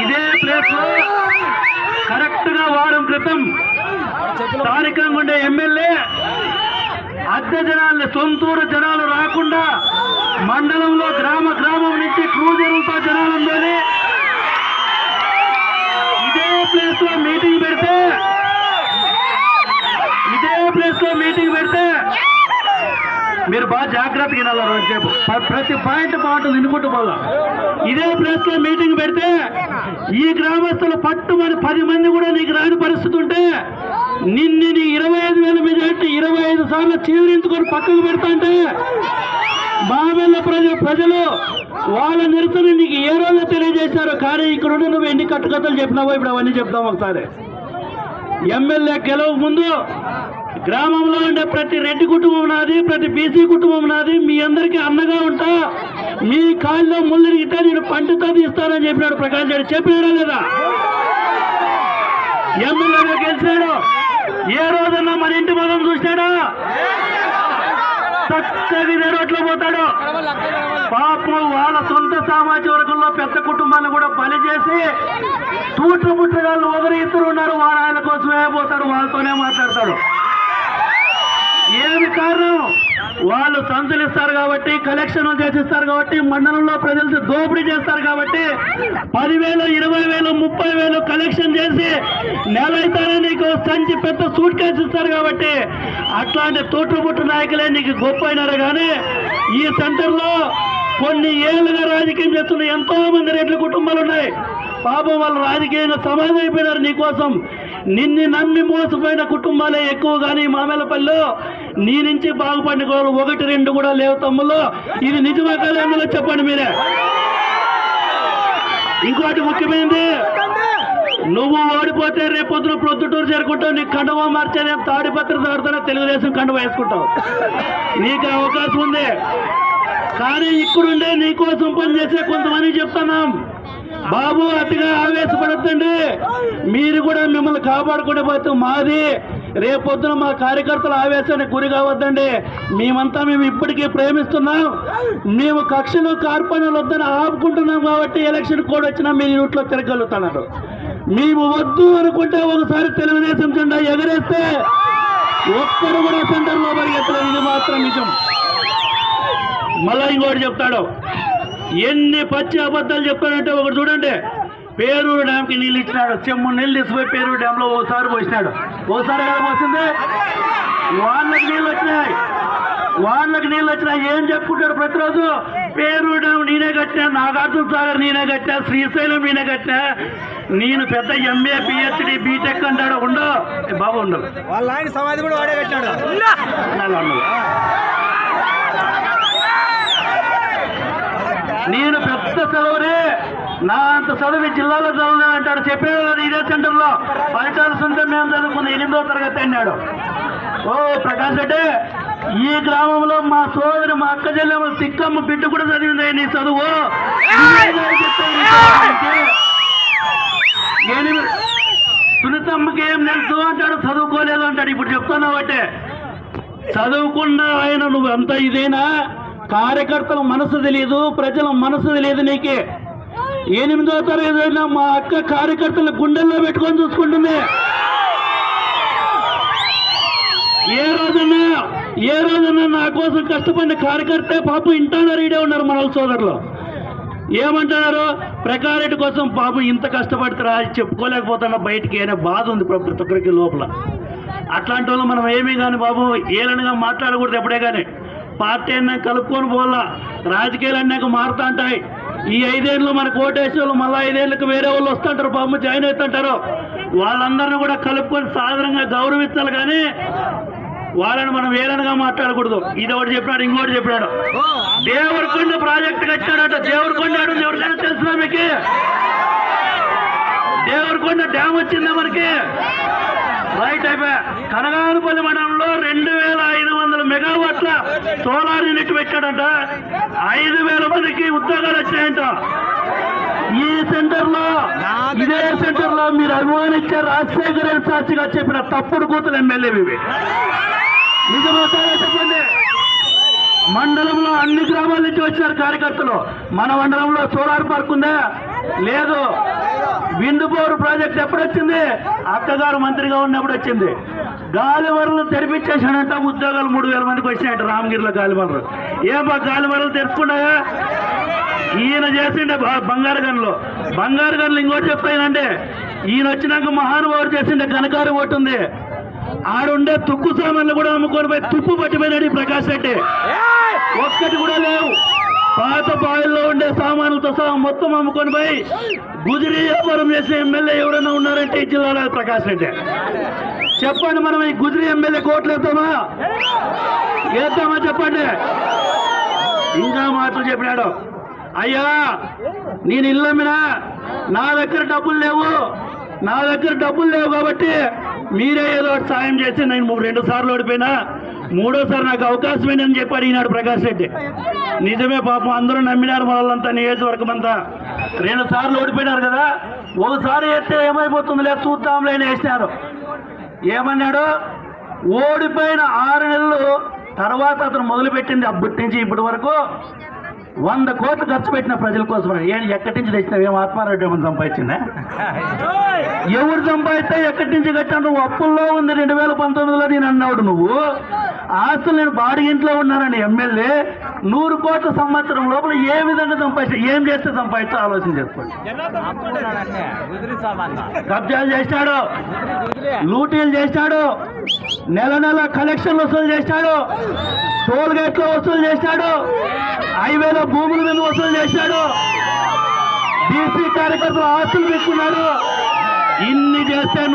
ఇదే ప్లేస్లో కరెక్ట్గా వారం క్రితం స్థానికంగా ఉండే ఎమ్మెల్యే అద్దె జనాల్ని సొంతూరు జనాలు రాకుండా మండలంలో గ్రామ గ్రామం నుంచి జాగ్రత్తగా వినాలి ప్రతి పాయింట్ పాటు వినుకుంటూ పోదాం ఇదే ప్లేస్లో మీటింగ్ పెడితే ఈ గ్రామస్తులు పట్టుమని పది మంది కూడా నీకు రాని పరిస్థితి ఉంటే నిన్ను నీ ఇరవై ఐదు వేల మెజార్టీ ఇరవై ఐదు సార్లు చీవరించుకొని పక్కకు పెడతా అంటే మావెల్ల ప్రజలు వాళ్ళ నిరసన నీకు ఏ రోజు తెలియజేశారు కానీ ఇక్కడ ఉండి నువ్వు ఎన్ని కట్టుకథలు చెప్పినావో ఇప్పుడు అవన్నీ చెప్తాం ఒకసారి. ఎమ్మెల్యే గెలవ ముందు గ్రామంలో ఉండే ప్రతి రెడ్డి కుటుంబం నాది ప్రతి బీసీ కుటుంబం నాది. మీ అందరికీ అన్నగా ఉంటా. మీ కాళ్ళలో ముళ్ళిరిగితే నేను పంటతో తీస్తానని చెప్పినాడు ప్రకాష్ రెడ్డి. చెప్పినాడా లేదా? ఎమ్మెల్యేగా గెలిచాడు. ఏ రోజన్నా మన ఇంటి మొదలు చూసినాడా? చక్కగా ఇదే పోతాడు. పాపం వాళ్ళ సొంత సామాజిక వర్గంలో పెద్ద కుటుంబాన్ని కూడా బలి చేసి తూట్లు ముట్టగాళ్ళు ఒకరు ఇద్దరు ఉన్నారు. వాళ్ళ ఆయన కోసమే పోతాడు వాళ్ళతోనే మాట్లాడతాడు. ఏమి కారణం? వాళ్ళు సంచులు ఇస్తారు కాబట్టి కలెక్షన్ చేసిస్తారు కాబట్టి మండలంలో ప్రజలతో దోపిడీ చేస్తారు కాబట్టి పదివేలు ఇరవై వేలు ముప్పై వేలు కలెక్షన్ చేసి నెల అవుతారని నీకు సంచి పెద్ద సూట్ కేసు ఇస్తారు కాబట్టి అట్లాంటి తోటపుట్టు నాయకులే నీకు గొప్ప అయినారు కానీ ఈ సెంటర్లో కొన్ని ఏళ్ళుగా రాజకీయం చేస్తున్న ఎంతో మంది రెడ్ల కుటుంబాలు ఉన్నాయి. పాపం వాళ్ళు రాజకీయంగా సమాధి అయిపోయినారు నీకోసం. నిన్ను నమ్మి మోసపోయిన కుటుంబాలే ఎక్కువ కానీ మామేలపల్లిలో నీ నుంచి బాగుపడిన గోలు ఒకటి రెండు కూడా లేవు తమ్ముళ్ళు. ఇది నిజమా కదా చెప్పండి మీరే. ఇంకోటి ముఖ్యమైనది నువ్వు ఓడిపోతే రేపొద్దున ప్రొద్దుటూరు చేరుకుంటావు నీకు కండవ మార్చే తాడిపత్ర దాడుతున్నా తెలుగుదేశం కండవ వేసుకుంటావు. నీకు అవకాశం ఉంది. కానీ ఇక్కడుండే నీకోసం పనిచేసే కొంతమంది చెప్తున్నాం. బాబు అతిగా ఆవేశపడద్దండి. మీరు కూడా మిమ్మల్ని కాపాడుకునే పోతే మాది. రేపొద్దున మా కార్యకర్తల ఆవేశానికి గురి కావద్దండి. మేమంతా మేము ఇప్పటికీ ప్రేమిస్తున్నాం. మేము కక్షలు కార్పణ్యాలు వద్దని ఆపుకుంటున్నాం కాబట్టి ఎలక్షన్ కోడ్ వచ్చినా మీరు ఇంట్లో తిరగలుగుతున్నారు మేము వద్దు అనుకుంటే ఒకసారి తెలుగుదేశం జెండా ఎగరేస్తే ఒక్కరు కూడా సెంటర్లో పరిగెత్తలేదు. ఇది మాత్రం నిజం. మళ్ళా ఇంకోటి చెప్తాడు. ఎన్ని పచ్చి అబద్ధాలు చెప్పాడంటే ఒకటి చూడండి. పేరూరు డ్యామ్కి నీళ్ళు ఇచ్చినాడు. చెమ్ము నీళ్ళు తీసుకుపోయి పేరూరు డ్యామ్లో ఓసారి పోసినాడు. ఓసారి కదా పోసింది? వాళ్ళకి నీళ్ళు వచ్చినాయి. వాళ్ళకి నీళ్ళు వచ్చినాయి. ఏం చెప్పుకుంటారు ప్రతిరోజు? పేరూరు డ్యామ్ నేనే కట్టినా నాగార్జున సాగర్ నేనే కట్టినా శ్రీశైలం నేనే కట్టినా. నేను పెద్ద ఎంఏ పిహెచ్డి బీటెక్ అంటాడు. ఉండవు బాబు ఉండవు వాళ్ళ ఆయన సమాధి కూడా వాడే కట్టాడు నేను పెద్ద చదువునే నా అంత చదువు జిల్లాలో చదువునా అంటాడు. చెప్పాడు కదా ఇదే సెంటర్లో. ఫలితాలు ఉంటే మేము చదువుకున్న ఎనిమిదో తరగతి అన్నాడు. ఓ ప్రకాష్ రెడ్డి ఈ గ్రామంలో మా సోదరి మా అక్క చెల్లెమ్మ తిక్కమ్మ బిడ్డ కూడా చదివింది. నీ చదువు. చదువు సునీతమ్మకి ఏం తెలుసు అంటాడు. చదువుకోలేదు అంటాడు. ఇప్పుడు చెప్తున్నావు అంటే చదువుకున్న ఆయన నువ్వు అంత ఇదేనా? కార్యకర్తల మనసు తెలియదు ప్రజల మనసు తెలియదు నీకే. ఎనిమిదో తరగతి మా అక్క కార్యకర్తల గుండెల్లో పెట్టుకొని చూసుకుంటుంది. ఏ రోజన్నా ఏ రోజన్నా నా కోసం కష్టపడిన కార్యకర్త పాపం ఇంటానరు ఈడే ఉన్నారు మన సోదరులు. ఏమంటున్నారు? ప్రకారెడ్డి కోసం పాపం ఇంత కష్టపడతారా చెప్పుకోలేకపోతున్నా బయటికి అనే బాధ ఉంది ప్రతి ఒక్కరికి లోపల. అట్లాంటి వాళ్ళు మనం ఏమీ కానీ బాబు ఏలనగా మాట్లాడకూడదు ఎప్పుడే కానీ. పార్టీ అన్నాక కలుపుకొని పోలా రాజకీయాలు అన్నాక మారుతా ఉంటాయి. ఈ ఐదేళ్ళు మనకు ఓటేసే వాళ్ళు మళ్ళీ ఐదేళ్ళకి వేరే వాళ్ళు వస్తుంటారు పాపం జాయిన్ అవుతుంటారు. వాళ్ళందరినీ కూడా కలుపుకొని సాధారణంగా గౌరవించాలి కానీ వాళ్ళని మనం వేలనగా మాట్లాడకూడదు. ఇది ఒకటి చెప్పినాడు ఇంకోటి చెప్పినాడు. దేవరకొండ ప్రాజెక్ట్ కట్టాడట దేవరకొండ ఎవరికైనా తెలుసునా మీకు? దేవరకొండ డ్యామ్ వచ్చిందా మనకి? రైట్ అయిపోయా. కనగానపల్లి మండలంలో రెండు వేల ఐదు వందల మెగావాట్ల సోలార్ యూనిట్ పెట్టాడంట. ఐదు ఉద్యోగాలు వచ్చాయంట. ఈ సెంటర్లో ఇదే సెంటర్లో మీరు అభిమానించే రాజశేఖర సాక్షిగా చెప్పిన తప్పుడు కూతురు ఎమ్మెల్యే ఇవి నిజమా చెప్పండి? మండలంలో అన్ని గ్రామాల నుంచి వచ్చారు కార్యకర్తలు. మన మండలంలో సోలార్ పార్క్ ఉందా? లేదు. విందుపోరు ప్రాజెక్ట్ ఎప్పుడు వచ్చింది అక్కగారు మంత్రిగా ఉన్నప్పుడు వచ్చింది. గాలివరలు తెరిపించేసాడంట ఉద్యోగాలు మూడు వేల మందికి వచ్చినాయంట రామగిరిలో గాలివరలు ఏం బా గాలివరలు తెరుచుకున్నాయా? ఈయన చేసిండే బంగారు గనులు బంగారు గనులు ఇంకోటి చెప్తాయనంటే ఈయన వచ్చినాక మహానుభావుడు చేసిండే ఘనకారు ఒకటి ఉంది. ఆడుండే తుక్కు సామాన్లు కూడా అమ్ముకొని పోయి తుప్పు పట్టిపోయినాడు ఈ ప్రకాష్ రెడ్డి. ఒక్కటి కూడా లేవు. పాత బావిల్లో ఉండే సామాన్లతో సహా మొత్తం అమ్ముకొని పోయి గుజరీ వ్యాపారం చేసే ఎమ్మెల్యే ఎవరైనా ఉన్నారంటే ఈ జిల్లాలో ప్రకాష్ రెడ్డి. చెప్పండి మనం ఈ గుజరీ ఎమ్మెల్యే కోట్లు వేద్దామా? వేద్దామా చెప్పండి? ఇంకా మాటలు చెప్పినాడు. అయ్యా నేను ఇల్లు అమ్మినా నా దగ్గర డబ్బులు లేవు. నా దగ్గర డబ్బులు లేవు కాబట్టి మీరే ఏదో ఒకటి సాయం చేసి నేను మూడు రెండు సార్లు ఓడిపోయినా మూడోసారి నాకు అవకాశం ఏంటని చెప్పి అడిగినాడు ప్రకాష్ రెడ్డి. నిజమే పాపం అందరూ నమ్మినారు మనల్లంతా నియోజకవర్గం అంతా. రెండు సార్లు ఓడిపోయినారు కదా ఒకసారి వేస్తే ఏమైపోతుంది లేదు చూద్దాంలే వేసినారు. ఏమన్నాడు? ఓడిపోయిన ఆరు నెలలు తర్వాత అతను మొదలుపెట్టింది అప్పటి నుంచి ఇప్పటి వరకు వంద కోట్లు ఖర్చు పెట్టిన ప్రజల కోసం ఏం ఎక్కడి నుంచి తెచ్చినావు? ఏం ఆత్మారెడ్డి ఏమని సంపాదించిందా? ఎవరు సంపాదిస్తే ఎక్కడి నుంచి కట్టాను నువ్వు అప్పుల్లో ఉంది రెండు వేల పంతొమ్మిదిలో నేను అన్నాడు నువ్వు. ఆస్తులు నేను బాడిగింట్లో ఉన్నానని ఎమ్మెల్యే. నూరు కోట్ల సంవత్సరం లోపల ఏ విధంగా సంపాదించా ఏం చేస్తే సంపాదిస్తా ఆలోచన చేసుకోండి. కబ్జాలు చేసినాడు. లూటీలు చేసినాడు. నెల నెల కలెక్షన్ వసూలు చేశాడు. టోల్ గేట్లో వసూలు చేశాడు. హైవేలో భూముల మీద వసూలు చేశాడు. బీసీ కార్యకర్తలు ఆస్తులు పెట్టుకున్నాడు. ఇన్ని చేస్తే